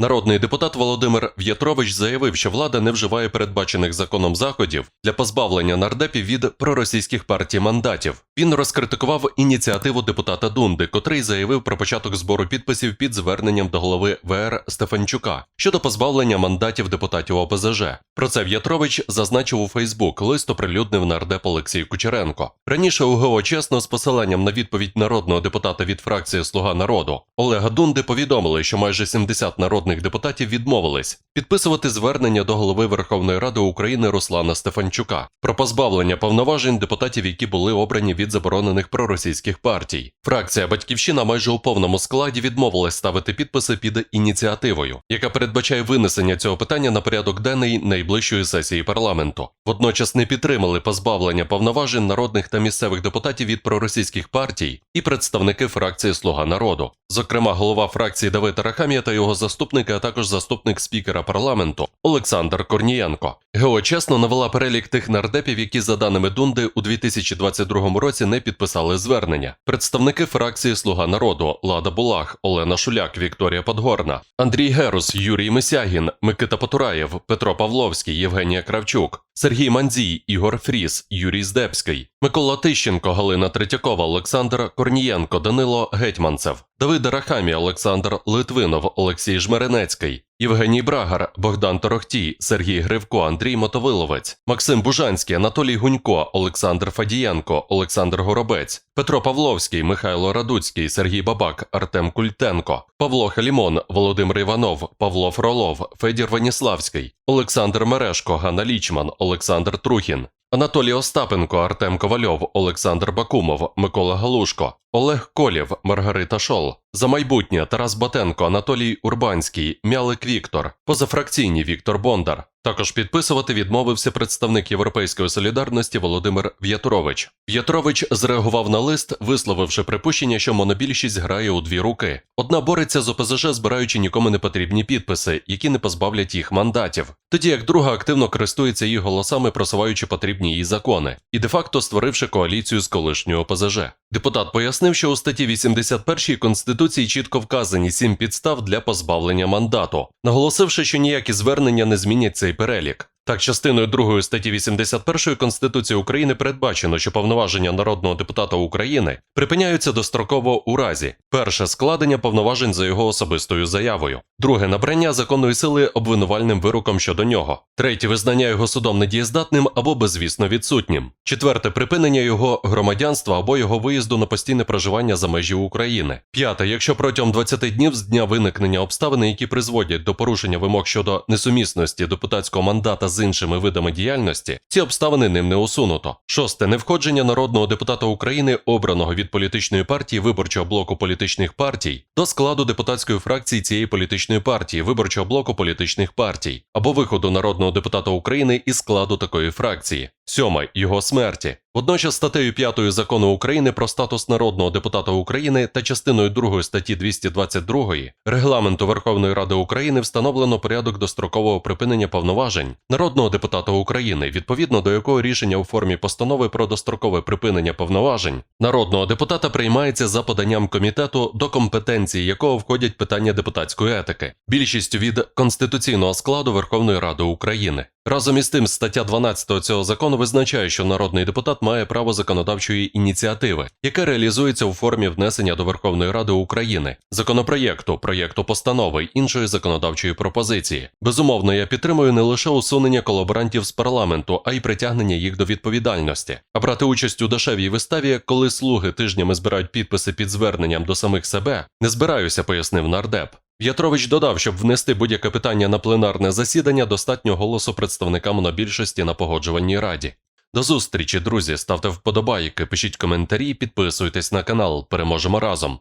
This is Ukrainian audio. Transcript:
Народний депутат Володимир В'ятрович заявив, що влада не вживає передбачених законом заходів для позбавлення нардепів від проросійських партій мандатів. Він розкритикував ініціативу депутата Дунди, котрий заявив про початок збору підписів під зверненням до голови ВР Стефанчука щодо позбавлення мандатів депутатів ОПЗЖ. Про це В'ятрович зазначив у Фейсбук. Лист оприлюднив нардеп Олексій Кучеренко. Раніше УГО чесно з посиланням на відповідь народного депутата від фракції Слуга народу Олега Дунди повідомили, що майже 70 народних депутатів відмовились підписувати звернення до голови Верховної Ради України Руслана Стефанчука про позбавлення повноважень депутатів, які були обрані від заборонених проросійських партій. Фракція Батьківщина майже у повному складі відмовилась ставити підписи під ініціативою, яка передбачає винесення цього питання на порядок денний найближчої сесії парламенту. Водночас не підтримали позбавлення повноважень народних та місцевих депутатів від проросійських партій і представники фракції Слуга народу, зокрема голова фракції Давид Арахамія та його заступники, а також заступник спікера парламенту Олександр Корнієнко. ГО чесно навела перелік тих нардепів, які, за даними Дунди, у 2022 році не підписали звернення. Представники фракції Слуга народу Лада Булах, Олена Шуляк, Вікторія Подгорна, Андрій Герус, Юрій Мисягін, Микита Потураєв, Петро Павловський, Євгенія Кравчук, Сергій Мандзій, Ігор Фріс, Юрій Здебський, Микола Тищенко, Галина Третьякова, Олександр Корнієнко, Данило Гетьманцев, Давид Рахамі, Олександр Литвинов, Олексій Жмеренецький, Євгеній Брагар, Богдан Торохтій, Сергій Гривко, Андрій Мотовиловець, Максим Бужанський, Анатолій Гунько, Олександр Фадієнко, Олександр Горобець, Петро Павловський, Михайло Радуцький, Сергій Бабак, Артем Культенко, Павло Халімон, Володимир Іванов, Павло Фролов, Федір Ваніславський, Олександр Мерешко, Ганна Лічман, Олександр Трухін. Анатолій Остапенко, Артем Ковальов, Олександр Бакумов, Микола Галушко, Олег Колєв, Маргарита Шол. За майбутнє Тарас Батенко, Анатолій Урбанський, Мялик Віктор, позафракційні Віктор Бондар. Також підписувати відмовився представник Європейської солідарності Володимир В'ятрович. В'ятрович зреагував на лист, висловивши припущення, що монобільшість грає у дві руки. Одна бореться з ОПЗЖ, збираючи нікому не потрібні підписи, які не позбавлять їх мандатів. Тоді як друга активно користується їх голосами, просуваючи потрібні їй закони, і де-факто створивши коаліцію з колишньою ОПЗЖ. Депутат пояснив, що у статті 81 Конституції чітко вказані сім підстав для позбавлення мандату, наголосивши, що ніякі звернення не змінять цей перелік. Так, частиною 2 статті 81 Конституції України передбачено, що повноваження народного депутата України припиняються достроково у разі перше складення повноважень за його особистою заявою, друге набрання законної сили обвинувальним вироком щодо нього, третє визнання його судом недієздатним або безвісно відсутнім, четверте припинення його громадянства або його виїзду на постійне проживання за межі України, п'яте, якщо протягом 20 днів з дня виникнення обставин, які призводять до порушення вимог щодо несумісності депутатського мандата з іншими видами діяльності, ці обставини ним не усунуто. Шосте невходження народного депутата України, обраного від політичної партії виборчого блоку політичних партій, до складу депутатської фракції цієї політичної партії, виборчого блоку політичних партій, або виходу народного депутата України із складу такої фракції. Сьоме його смерті. Водночас статтею 5 закону України про статус народного депутата України та частиною 2 статті 222 регламенту Верховної Ради України встановлено порядок дострокового припинення повноважень народного депутата України, відповідно до якого рішення у формі постанови про дострокове припинення повноважень народного депутата приймається за поданням комітету, до компетенції якого входять питання депутатської етики, більшістю від конституційного складу Верховної Ради України. Разом із тим, стаття 12 цього закону визначає, що народний депутат має право законодавчої ініціативи, яке реалізується у формі внесення до Верховної Ради України, законопроєкту, проєкту постанови іншої законодавчої пропозиції. Безумовно, я підтримую не лише усунення колаборантів з парламенту, а й притягнення їх до відповідальності. А брати участь у дешевій виставі, коли слуги тижнями збирають підписи під зверненням до самих себе, не збираюся, пояснив нардеп. В'ятрович додав, щоб внести будь-яке питання на пленарне засідання, достатньо голосу представника монобільшості на погоджувальній раді. До зустрічі, друзі. Ставте вподобайки, пишіть коментарі, підписуйтесь на канал. Переможемо разом.